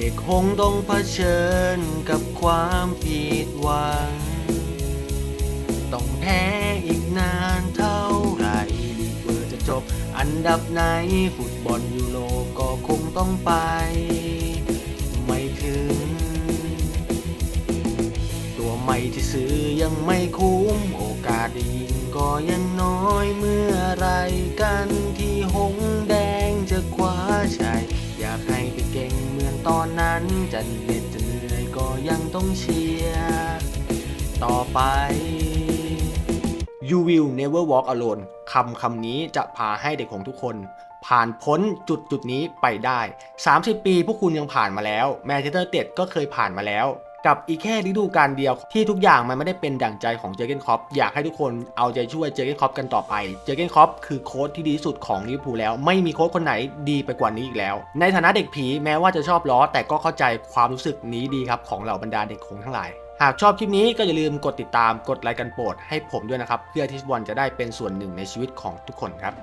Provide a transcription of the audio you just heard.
เด็กคงต้องเผชิญกับความผิดหวัง ต้องแพ้อีกนานเท่าไหร่ลีกเบอร์จะจบอันดับไหนฟุตบอลยูโรก็คงต้องไป ไม่ถึง ตัวใหม่ที่ซื้อยังไม่คุ้มโอกาสได้ยิงก็ยังน้อยเมื่อไรกันที่หงแดงจะคว้าชัย นั้นจะเหน็ดจะเหนื่อยก็ยังต้องเชียร์ต่อไป You will never walk alone คำคำนี้จะพาให้เด็กของทุกคน ผ่านพ้นจุดจุดนี้ไปได้ 30 ปีพวกคุณยังผ่านมาแล้วแมนเชสเตอร์เต็ดก็เคยผ่านมาแล้ว กับอีกแค่ฤดูกาลเดียวที่ทุกอย่างมันไม่ได้เป็นดั่งใจของเจเกนคอปอยากให้ทุกคนเอาใจช่วยเจเกนคอปกันต่อไป เจเกนคอปคือโค้ชที่ดีที่สุดของลิเวอร์พูลแล้ว ไม่มีโค้ชคนไหนดีไปกว่านี้อีกแล้ว ในฐานะเด็กผีแม้ว่าจะชอบล้อ แต่ก็เข้าใจความรู้สึกนี้ดีครับของเหล่าบรรดาเด็กคงทั้งหลายหากชอบคลิปนี้ก็อย่าลืมกดติดตามกดไลค์กันโปรดให้ผมด้วยนะครับ เพื่อที่บอลจะได้เป็นส่วนหนึ่งในชีวิตของทุกคนครับ